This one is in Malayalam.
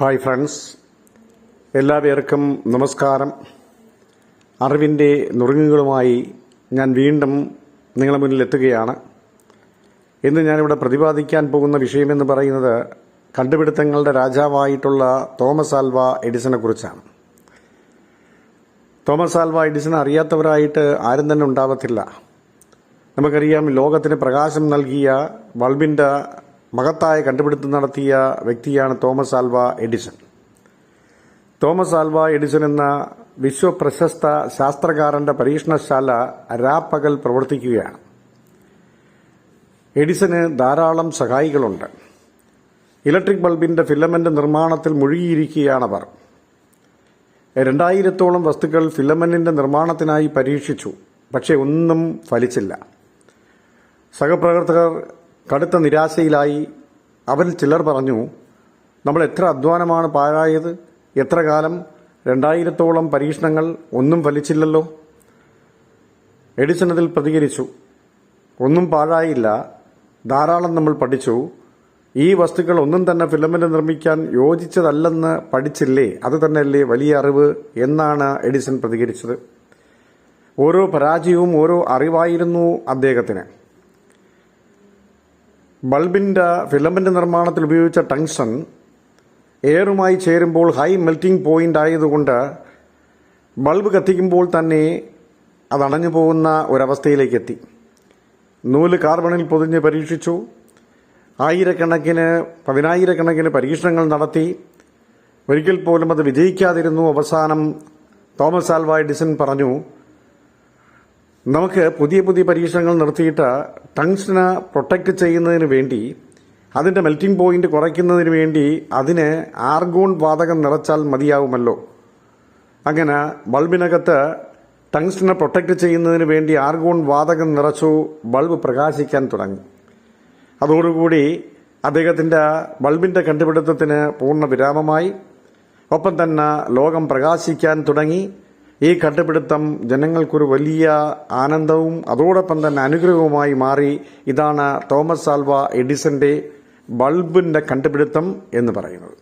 Hi friends. എല്ലാവർക്കും നമസ്കാരം. അറിവിന്റെ നുറുങ്ങുകളുമായി ഞാൻ വീണ്ടും നിങ്ങളെ മുന്നിൽ എത്തുകയാണ്. ഇന്ന് ഞാനിവിടെ പ്രതിപാദിക്കാൻ പോകുന്ന വിഷയമെന്ന് പറയുന്നത് കണ്ടുപിടുത്തങ്ങളുടെ രാജാവായിട്ടുള്ള തോമസ് ആൽവ എഡിസനെ കുറിച്ചാണ്. തോമസ് ആൽവ എഡിസൺ അറിയാത്തവരായിട്ട് ആരും തന്നെ ഉണ്ടാവത്തില്ല. നമുക്കറിയാം ലോകത്തിന് പ്രകാശം നൽകിയ ബൾബിന്റെ മഹത്തായ കണ്ടുപിടുത്തം നടത്തിയ വ്യക്തിയാണ് Thomas Alva Edison. Thomas Alva Edison എന്ന വിശ്വപ്രശസ്ത ശാസ്ത്രകാരന്റെ പരീക്ഷണശാല രാപ്പകൽ പ്രവർത്തിക്കുകയാണ്. എഡിസന് ധാരാളം സഹായികളുണ്ട്. ഇലക്ട്രിക് ബൾബിന്റെ ഫിലമെന്റ് നിർമ്മാണത്തിൽ മുഴുകിയിരിക്കുകയാണവർ രണ്ടായിരത്തോളം വസ്തുക്കൾ ഫിലമെന്റിന്റെ നിർമ്മാണത്തിനായി പരീക്ഷിച്ചു പക്ഷേ ഒന്നും ഫലിച്ചില്ല. സഹപ്രവർത്തകർ കടുത്ത നിരാശയിലായി അവരിൽ ചിലർ പറഞ്ഞു നമ്മൾ എത്ര അധ്വാനമാണ് പാഴായത്? എത്ര കാലം? രണ്ടായിരത്തോളം പരീക്ഷണങ്ങൾ ഒന്നും ഫലിച്ചില്ലല്ലോ എഡിസൺ അതിൽ പ്രതികരിച്ചു ഒന്നും പാഴായില്ല. ധാരാളം നമ്മൾ പഠിച്ചു. ഈ വസ്തുക്കൾ ഒന്നും തന്നെ ഫിലമെന്റ് നിർമ്മിക്കാൻ യോജിച്ചതല്ലെന്ന് പഠിച്ചില്ലേ? അത് തന്നെയല്ലേ വലിയ അറിവ് എന്നാണ് എഡിസൺ പ്രതികരിച്ചത്. ഓരോ പരാജയവും ഓരോ അറിവായിരുന്നു അദ്ദേഹത്തിന്. ബൾബിന്റെ ഫിലമെന്റ് നിർമ്മാണത്തിൽ ഉപയോഗിച്ച ടങ്സൺ എയറുമായി ചേരുമ്പോൾ ഹൈ മെൽറ്റിംഗ് പോയിന്റ് ആയതുകൊണ്ട് ബൾബ് കത്തിക്കുമ്പോൾ തന്നെ അതണഞ്ഞു പോകുന്ന ഒരവസ്ഥയിലേക്ക് എത്തി. നൂൽ കാർബണിൽ പൊതിഞ്ഞ് പരീക്ഷിച്ചു. ആയിരക്കണക്കിന് പതിനായിരക്കണക്കിന് പരീക്ഷണങ്ങൾ നടത്തി. ഒരിക്കൽ പോലും അത് വിജയിക്കാതിരുന്നു അവസാനം തോമസ് ആൽവ എഡിസൺ പറഞ്ഞു. നമുക്ക് പുതിയ പുതിയ പരീക്ഷണങ്ങൾ നിർത്തിയിട്ട് ടങ്സിനെ പ്രൊട്ടക്റ്റ് ചെയ്യുന്നതിന് വേണ്ടി അതിന്റെ മെൽറ്റിംഗ് പോയിന്റ് കുറയ്ക്കുന്നതിന് വേണ്ടി അതിന് ആർഗോൺ വാതകം നിറച്ചാൽ മതിയാവുമല്ലോ. അങ്ങനെ ബൾബിനകത്ത് ടങ്സ്റ്റിനെ പ്രൊട്ടക്റ്റ് ചെയ്യുന്നതിന് വേണ്ടി ആർഗോൺ വാതകം നിറച്ചു ബൾബ് പ്രകാശിക്കാൻ തുടങ്ങി. അതോടുകൂടി അദ്ദേഹത്തിന്റെ ബൾബിന്റെ കണ്ടുപിടുത്തത്തിന് പൂർണ വിരാമമായി. ഒപ്പം തന്നെ ലോകം പ്രകാശിക്കാൻ തുടങ്ങി. ഈ കണ്ടുപിടുത്തം ജനങ്ങൾക്കൊരു വലിയ ആനന്ദവും അതോടൊപ്പം തന്നെ അനുഗ്രഹവുമായി മാറി. ഇതാണ് തോമസ് ആൽവ എഡിസന്റെ ബൾബിന്റെ കണ്ടുപിടുത്തം എന്ന് പറയുന്നത്.